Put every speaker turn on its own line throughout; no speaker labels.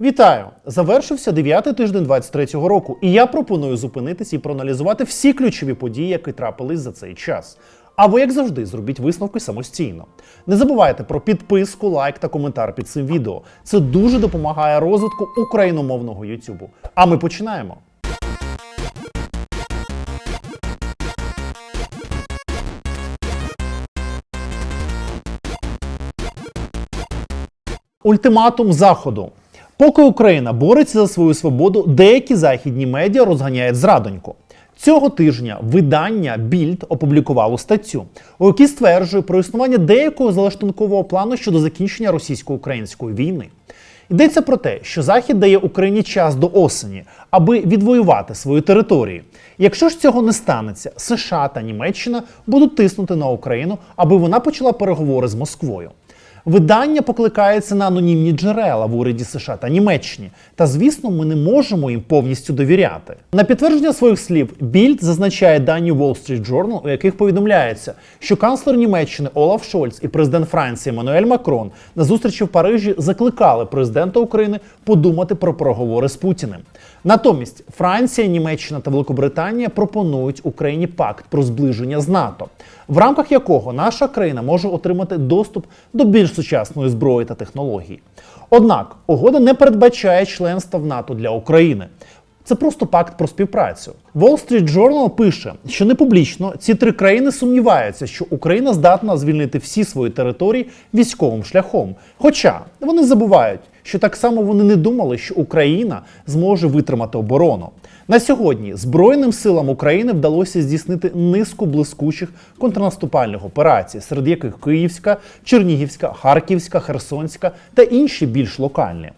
Вітаю! Завершився дев'ятий тиждень 23-го року, і я пропоную зупинитись і проаналізувати всі ключові події, які трапились за цей час. А ви, як завжди, зробіть висновки самостійно. Не забувайте про підписку, лайк та коментар під цим відео. Це дуже допомагає розвитку україномовного Ютубу. А ми починаємо. Ультиматум Заходу. Поки Україна бореться за свою свободу, деякі західні медіа розганяють зрадоньку. Цього тижня видання Більд опублікувало статтю, у якій стверджує про існування деякого залаштункового плану щодо закінчення російсько-української війни. Йдеться про те, що Захід дає Україні час до осені, аби відвоювати свої території. Якщо ж цього не станеться, США та Німеччина будуть тиснути на Україну, аби вона почала переговори з Москвою. Видання покликається на анонімні джерела в уряді США та Німеччині. Та звісно, ми не можемо їм повністю довіряти. На підтвердження своїх слів Більд зазначає дані Wall Street Journal, у яких повідомляється, що канцлер Німеччини Олаф Шольц і президент Франції Еммануель Макрон на зустрічі в Парижі закликали президента України подумати про переговори з Путіним. Натомість Франція, Німеччина та Великобританія пропонують Україні пакт про зближення з НАТО, в рамках якого наша країна може отримати доступ до більш сучасної зброї та технологій. Однак угода не передбачає членства в НАТО для України. Це просто пакт про співпрацю. Wall Street Journal пише, що не публічно ці три країни сумніваються, що Україна здатна звільнити всі свої території військовим шляхом. Хоча вони забувають, що так само вони не думали, що Україна зможе витримати оборону. На сьогодні Збройним силам України вдалося здійснити низку блискучих контрнаступальних операцій, серед яких Київська, Чернігівська, Харківська, Херсонська та інші більш локальні.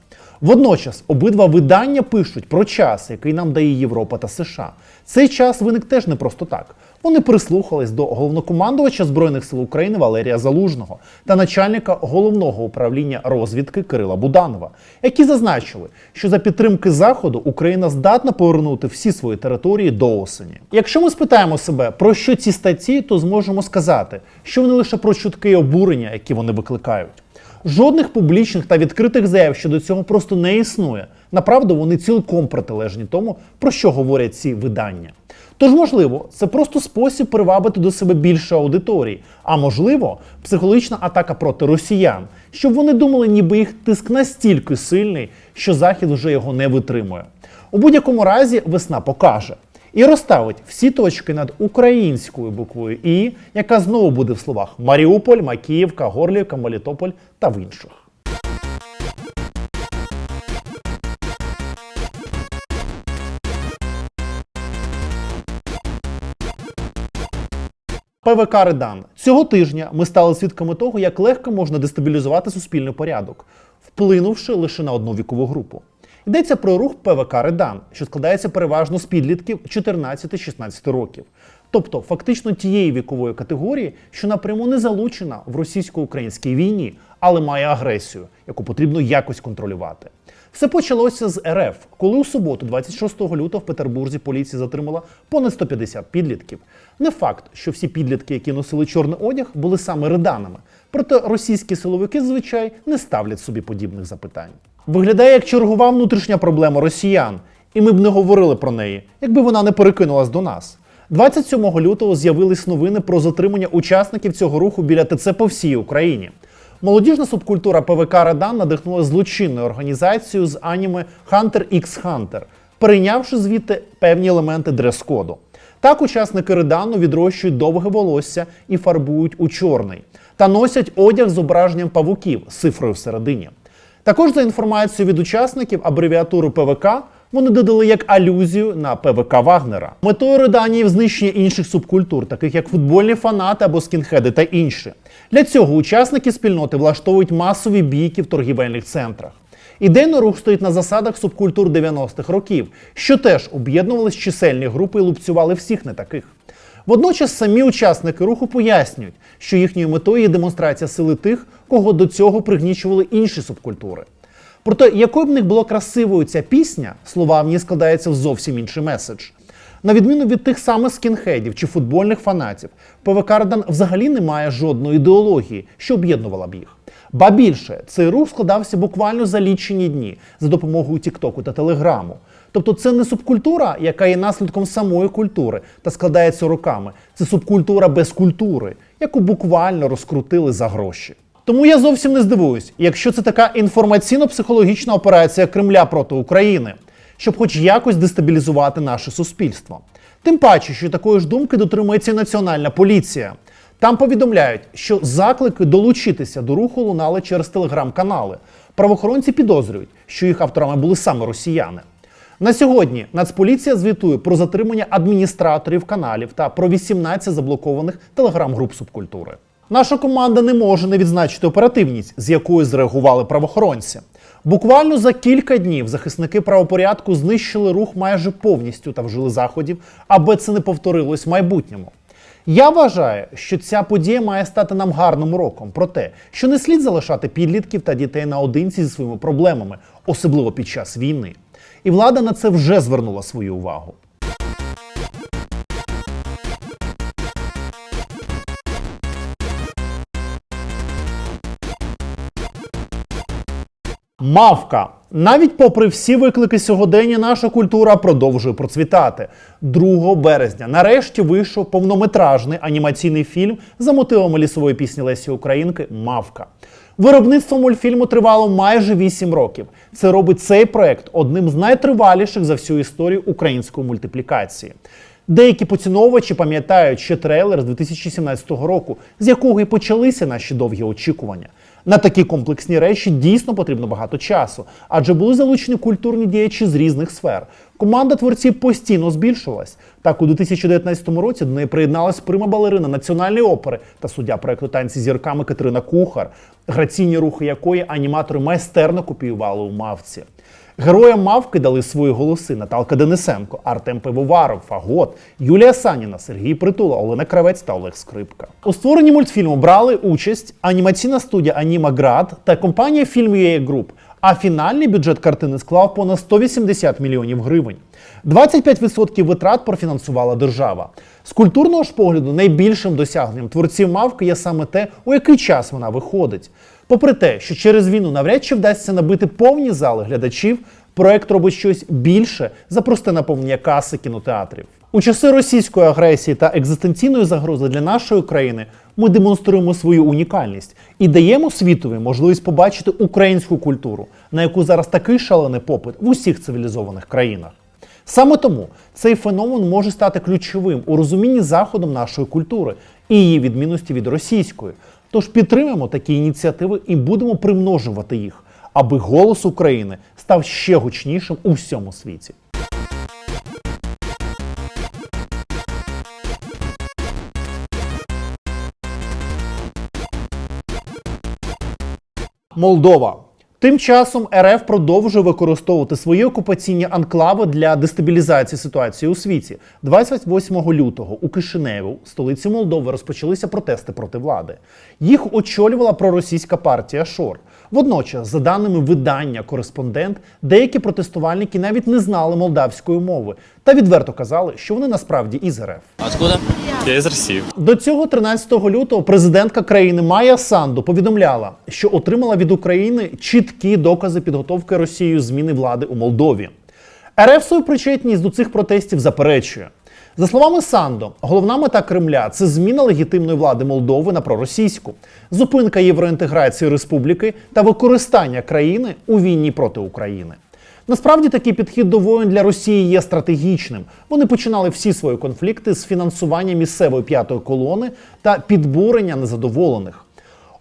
Водночас обидва видання пишуть про час, який нам дає Європа та США. Цей час виник теж не просто так. Вони прислухались до головнокомандувача Збройних сил України Валерія Залужного та начальника головного управління розвідки Кирила Буданова, які зазначили, що за підтримки Заходу Україна здатна повернути всі свої території до осені. Якщо ми спитаємо себе, про що ці статті, то зможемо сказати, що вони лише про чутки і обурення, які вони викликають. Жодних публічних та відкритих заяв щодо цього просто не існує. Направду вони цілком протилежні тому, про що говорять ці видання. Тож, можливо, це просто спосіб привабити до себе більше аудиторії, а можливо, психологічна атака проти росіян, щоб вони думали, ніби їх тиск настільки сильний, що Захід вже його не витримує. У будь-якому разі весна покаже і розставить всі точки над українською буквою І, яка знову буде в словах Маріуполь, Макіївка, Горлівка, Мелітополь та в інших. ПВК Редан. Цього тижня ми стали свідками того, як легко можна дестабілізувати суспільний порядок, вплинувши лише на одну вікову групу. Йдеться про рух ПВК Редан, що складається переважно з підлітків 14-16 років, тобто фактично тієї вікової категорії, що напряму не залучена в російсько-українській війні, але має агресію, яку потрібно якось контролювати. Все почалося з РФ, коли у суботу, 26 лютого, в Петербурзі поліція затримала понад 150 підлітків. Не факт, що всі підлітки, які носили чорний одяг, були саме реданами. Проте російські силовики, звичай, не ставлять собі подібних запитань. Виглядає як чергова внутрішня проблема росіян, і ми б не говорили про неї, якби вона не перекинулась до нас. 27 лютого з'явились новини про затримання учасників цього руху біля ТЦ по всій Україні. Молодіжна субкультура ПВК Радан надихнула злочинною організацією з аніме Hunter x Hunter, перейнявши звідти певні елементи дрес-коду. Так учасники Редану відрощують довге волосся і фарбують у чорний, та носять одяг з зображенням павуків з цифрою всередині. Також за інформацією від учасників абревіатуру ПВК вони додали як алюзію на ПВК Вагнера. Метою Реданії знищення інших субкультур, таких як футбольні фанати або скінхеди та інші. Для цього учасники спільноти влаштовують масові бійки в торгівельних центрах. Ідейний рух стоїть на засадах субкультур 90-х років, що теж об'єднувались чисельні групи і лупцювали всіх не таких. Водночас самі учасники руху пояснюють, що їхньою метою є демонстрація сили тих, кого до цього пригнічували інші субкультури. Проте, якою б них була красивою ця пісня, слова в ній складаються в зовсім інший меседж. На відміну від тих самих скінхедів чи футбольних фанатів, ПВК Радан взагалі не має жодної ідеології, що об'єднувала б їх. Ба більше, цей рух складався буквально за лічені дні за допомогою Тіктоку та Телеграму. Тобто це не субкультура, яка є наслідком самої культури та складається роками. Це субкультура без культури, яку буквально розкрутили за гроші. Тому я зовсім не здивуюсь, якщо це така інформаційно-психологічна операція Кремля проти України, щоб хоч якось дестабілізувати наше суспільство. Тим паче, що такої ж думки дотримується національна поліція. Там повідомляють, що заклики долучитися до руху лунали через телеграм-канали. Правоохоронці підозрюють, що їх авторами були саме росіяни. На сьогодні Нацполіція звітує про затримання адміністраторів каналів та про 18 заблокованих телеграм-груп субкультури. Наша команда не може не відзначити оперативність, з якою зреагували правоохоронці. Буквально за кілька днів захисники правопорядку знищили рух майже повністю та вжили заходів, аби це не повторилось в майбутньому. Я вважаю, що ця подія має стати нам гарним уроком про те, що не слід залишати підлітків та дітей наодинці зі своїми проблемами, особливо під час війни. І влада на це вже звернула свою увагу. Мавка. Навіть попри всі виклики сьогодення, наша культура продовжує процвітати. 2 березня нарешті вийшов повнометражний анімаційний фільм за мотивами лісової пісні Лесі Українки Мавка. Виробництво мультфільму тривало майже 8 років. Це робить цей проект одним з найтриваліших за всю історію української мультиплікації. Деякі поціновувачі пам'ятають ще трейлер з 2017 року, з якого і почалися наші довгі очікування. На такі комплексні речі дійсно потрібно багато часу, адже були залучені культурні діячі з різних сфер. Команда творців постійно збільшувалась. Так, у 2019 році до неї приєдналась прима балерина національної опери та суддя проекту танці зірками Катерина Кухар, граційні рухи якої аніматори майстерно копіювали у мавці. Героям мавки дали свої голоси Наталка Денисенко, Артем Пивоваров, Фагот, Юлія Саніна, Сергій Притула, Олена Кравець та Олег Скрипка. У створенні мультфільму брали участь анімаційна студія Аніма Град та компанія UA Group, а фінальний бюджет картини склав понад 180 мільйонів гривень. 25% витрат профінансувала держава. З культурного ж погляду найбільшим досягненням творців мавки є саме те, у який час вона виходить. Попри те, що через війну навряд чи вдасться набити повні зали глядачів, проект робить щось більше за просте наповнення каси кінотеатрів. У часи російської агресії та екзистенційної загрози для нашої країни ми демонструємо свою унікальність і даємо світові можливість побачити українську культуру, на яку зараз такий шалений попит в усіх цивілізованих країнах. Саме тому цей феномен може стати ключовим у розумінні заходом нашої культури і її відмінності від російської. Тож підтримаємо такі ініціативи і будемо примножувати їх, аби голос України став ще гучнішим у всьому світі. Молдова. Тим часом РФ продовжує використовувати свої окупаційні анклави для дестабілізації ситуації у світі. 28 лютого у Кишиневу, столиці Молдови, розпочалися протести проти влади. Їх очолювала проросійська партія Шор. Водночас, за даними видання Кореспондент, деякі протестувальники навіть не знали молдавської мови та відверто казали, що вони насправді із РФ.
Откуда?
Я із Росії.
До цього 13 лютого президентка країни Майя Санду повідомляла, що отримала від України чіткі докази підготовки Росією зміни влади у Молдові. РФ свою причетність до цих протестів заперечує. За словами Сандо, головна мета Кремля це зміна легітимної влади Молдови на проросійську, зупинка євроінтеграції республіки та використання країни у війні проти України. Насправді такий підхід до воєн для Росії є стратегічним. Вони починали всі свої конфлікти з фінансування місцевої п'ятої колони та підбурення незадоволених.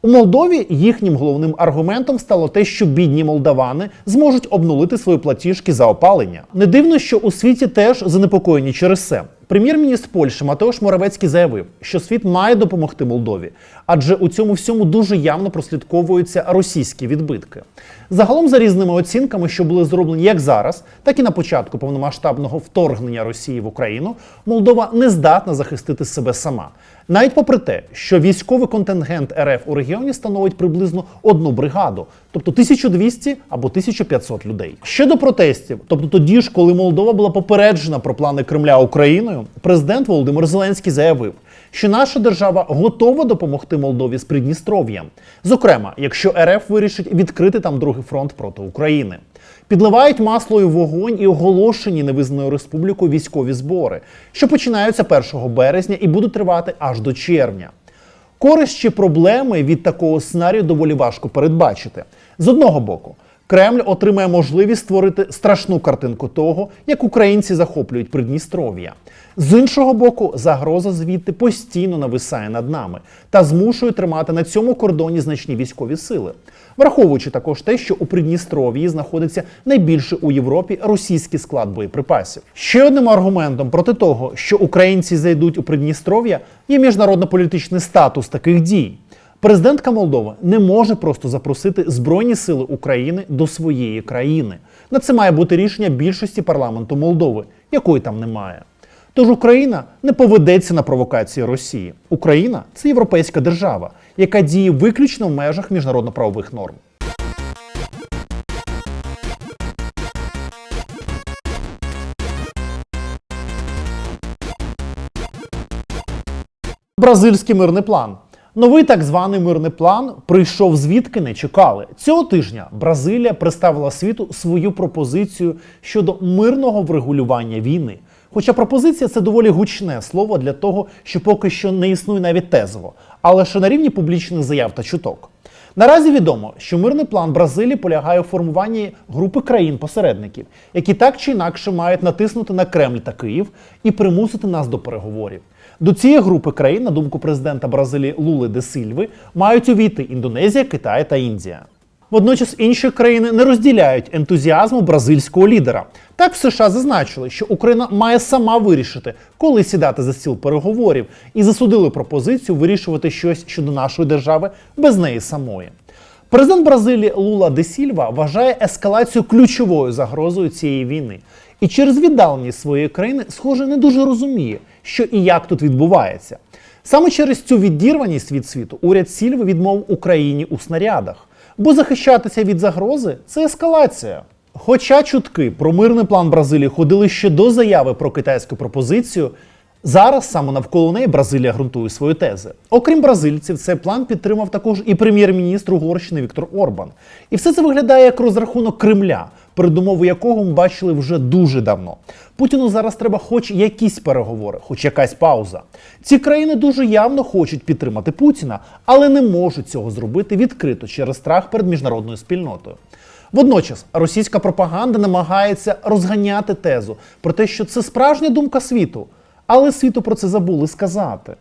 У Молдові їхнім головним аргументом стало те, що бідні молдавани зможуть обнулити свої платіжки за опалення. Не дивно, що у світі теж занепокоєні через це. Прем'єр-міністр Польщі Матеуш Моравецький заявив, що світ має допомогти Молдові, адже у цьому всьому дуже явно прослідковуються російські відбитки. Загалом, за різними оцінками, що були зроблені як зараз, так і на початку повномасштабного вторгнення Росії в Україну, Молдова не здатна захистити себе сама. Навіть попри те, що військовий контингент РФ у регіоні становить приблизно одну бригаду, тобто 1200 або 1500 людей. Щодо протестів, тобто тоді ж, коли Молдова була попереджена про плани Кремля Україною, президент Володимир Зеленський заявив, що наша держава готова допомогти Молдові з Придністров'ям, зокрема, якщо РФ вирішить відкрити там другий фронт проти України. Підливають масло у вогонь і оголошені невизнаною республікою військові збори, що починаються 1 березня і будуть тривати аж до червня. Користь чи проблеми від такого сценарію доволі важко передбачити. З одного боку, Кремль отримає можливість створити страшну картинку того, як українці захоплюють Придністров'я. З іншого боку, загроза звідти постійно нависає над нами та змушує тримати на цьому кордоні значні військові сили, враховуючи також те, що у Придністров'ї знаходиться найбільший у Європі російський склад боєприпасів. Ще одним аргументом проти того, що українці зайдуть у Придністров'я, є міжнародно-політичний статус таких дій. Президентка Молдови не може просто запросити Збройні сили України до своєї країни. На це має бути рішення більшості парламенту Молдови, якої там немає. Тож Україна не поведеться на провокації Росії. Україна це європейська держава, яка діє виключно в межах міжнародно-правових норм. Бразильський мирний план. Новий так званий мирний план прийшов звідки не чекали. Цього тижня Бразилія представила світу свою пропозицію щодо мирного врегулювання війни. Хоча пропозиція це доволі гучне слово для того, що поки що не існує навіть тезово, але лише на рівні публічних заяв та чуток. Наразі відомо, що мирний план Бразилії полягає у формуванні групи країн-посередників, які так чи інакше мають натиснути на Кремль та Київ і примусити нас до переговорів. До цієї групи країн, на думку президента Бразилії Лули де Сильви, мають увійти Індонезія, Китай та Індія. Водночас інші країни не розділяють ентузіазму бразильського лідера. Так в США зазначили, що Україна має сама вирішити, коли сідати за стіл переговорів, і засудили пропозицію вирішувати щось щодо нашої держави без неї самої. Президент Бразилії Лула де Сільва вважає ескалацію ключовою загрозою цієї війни. І через віддаленість своєї країни, схоже, не дуже розуміє, що і як тут відбувається. Саме через цю відірваність від світу уряд Сільви відмовив Україні у снарядах. Бо захищатися від загрози це ескалація. Хоча чутки про мирний план Бразилії ходили ще до заяви про китайську пропозицію, зараз саме навколо неї Бразилія ґрунтує свої тези. Окрім бразильців, цей план підтримав також і прем'єр-міністр Угорщини Віктор Орбан. І все це виглядає як розрахунок Кремля, передумову якого ми бачили вже дуже давно. Путіну зараз треба хоч якісь переговори, хоч якась пауза. Ці країни дуже явно хочуть підтримати Путіна, але не можуть цього зробити відкрито через страх перед міжнародною спільнотою. Водночас російська пропаганда намагається розганяти тезу про те, що це справжня думка світу, але світу про це забули сказати.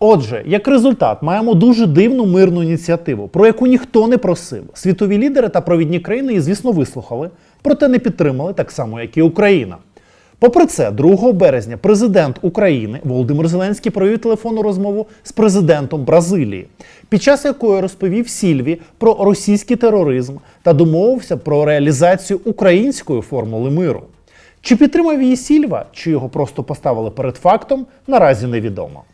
Отже, як результат, маємо дуже дивну мирну ініціативу, про яку ніхто не просив. Світові лідери та провідні країни її, звісно, вислухали, проте не підтримали так само, як і Україна. Попри це, 2 березня президент України Володимир Зеленський провів телефонну розмову з президентом Бразилії, під час якої розповів Сільві про російський тероризм та домовився про реалізацію української формули миру. Чи підтримав її Сільва, чи його просто поставили перед фактом, наразі невідомо.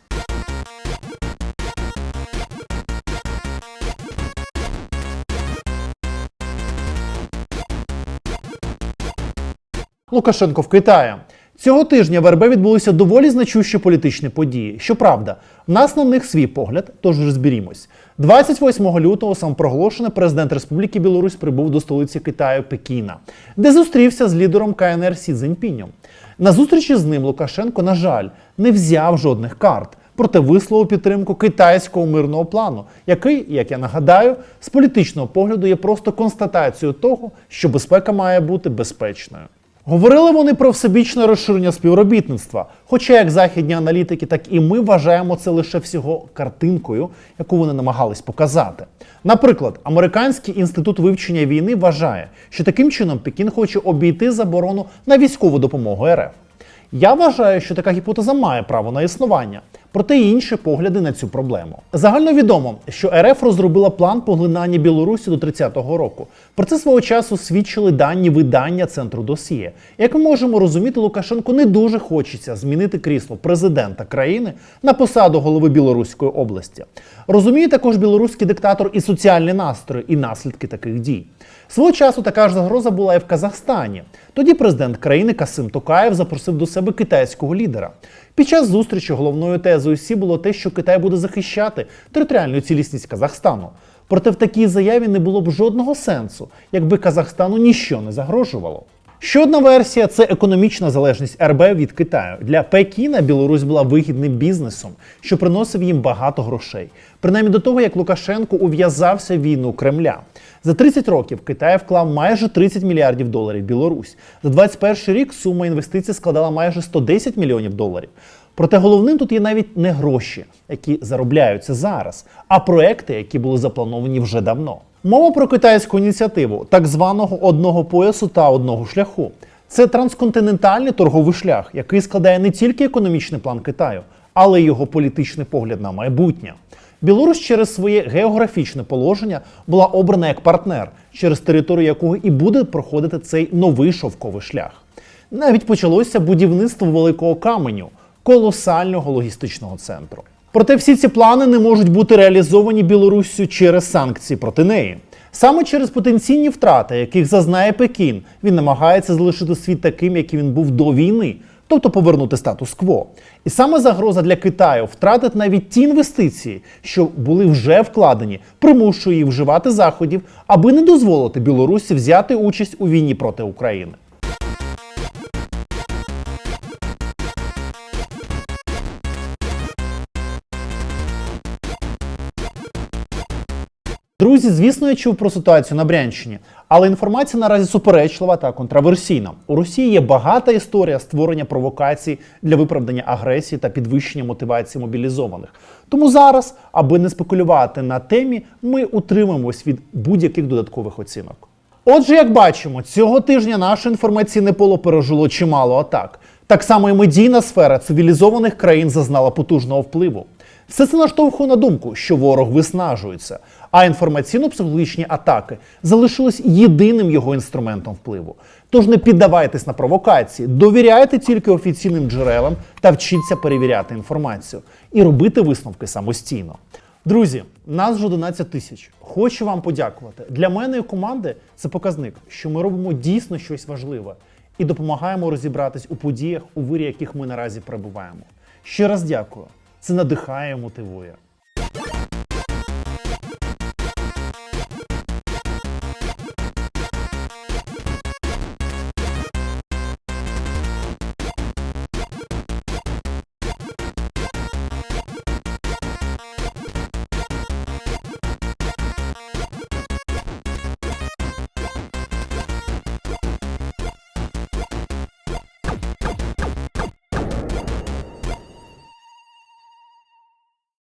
Лукашенко в Китаї. Цього тижня в РБ відбулися доволі значущі політичні події. Щоправда, в нас на них свій погляд, тож розберімось. 28 лютого самопроголошений президент Республіки Білорусь прибув до столиці Китаю Пекіна, де зустрівся з лідером КНР Сі Цзіньпінем. На зустрічі з ним Лукашенко, на жаль, не взяв жодних карт. Проте висловив підтримку китайського мирного плану, який, як я нагадаю, з політичного погляду є просто констатацією того, що безпека має бути безпечною. Говорили вони про всебічне розширення співробітництва. Хоча як західні аналітики, так і ми вважаємо це лише всього картинкою, яку вони намагались показати. Наприклад, Американський інститут вивчення війни вважає, що таким чином Пекін хоче обійти заборону на військову допомогу РФ. Я вважаю, що така гіпотеза має право на існування. Проте інші погляди на цю проблему. Загально відомо, що РФ розробила план поглинання Білорусі до 30-го року. Про це свого часу свідчили дані видання центру досьє. Як ми можемо розуміти, Лукашенко не дуже хочеться змінити крісло президента країни на посаду голови Білоруської області. Розуміє також білоруський диктатор і соціальні настрої, і наслідки таких дій. Свого часу така ж загроза була і в Казахстані. Тоді президент країни Касим Токаєв запросив до себе китайського лідера. Під час зустрічі головною тезою Сі було те, що Китай буде захищати територіальну цілісність Казахстану. Проте в такій заяві не було б жодного сенсу, якби Казахстану ніщо не загрожувало. Ще одна версія це економічна залежність РБ від Китаю. Для Пекіна Білорусь була вигідним бізнесом, що приносив їм багато грошей. Принаймні до того, як Лукашенко ув'язався в війну Кремля. За 30 років Китай вклав майже 30 мільярдів доларів в Білорусь. За 21 рік сума інвестицій складала майже 110 мільйонів доларів. Проте головним тут є навіть не гроші, які заробляються зараз, а проекти, які були заплановані вже давно. Мова про китайську ініціативу так званого одного поясу та одного шляху. Це трансконтинентальний торговий шлях, який складає не тільки економічний план Китаю, але й його політичний погляд на майбутнє. Білорусь через своє географічне положення була обрана як партнер, через територію якого і буде проходити цей новий шовковий шлях. Навіть почалося будівництво великого каменю, колосального логістичного центру. Проте всі ці плани не можуть бути реалізовані Білоруссю через санкції проти неї. Саме через потенційні втрати, яких зазнає Пекін, він намагається залишити світ таким, яким він був до війни, тобто повернути статус-кво. І саме загроза для Китаю втратити навіть ті інвестиції, що були вже вкладені, примушує її вживати заходів, аби не дозволити Білорусі взяти участь у війні проти України. Друзі, звісно, я чув про ситуацію на Брянщині, але інформація наразі суперечлива та контраверсійна. У Росії є багата історія створення провокацій для виправдання агресії та підвищення мотивації мобілізованих. Тому зараз, аби не спекулювати на темі, ми утримуємось від будь-яких додаткових оцінок. Отже, як бачимо, цього тижня наше інформаційне поле пережило чимало атак. Так само і медійна сфера цивілізованих країн зазнала потужного впливу. Все це наштовхує на думку, що ворог виснажується, а інформаційно-психологічні атаки залишились єдиним його інструментом впливу. Тож не піддавайтесь на провокації, довіряйте тільки офіційним джерелам та вчіться перевіряти інформацію і робити висновки самостійно. Друзі, нас вже 11 тисяч. Хочу вам подякувати. Для мене і команди це показник, що ми робимо дійсно щось важливе і допомагаємо розібратись у подіях, у вирі яких ми наразі перебуваємо. Ще раз дякую. Це надихає мотивує.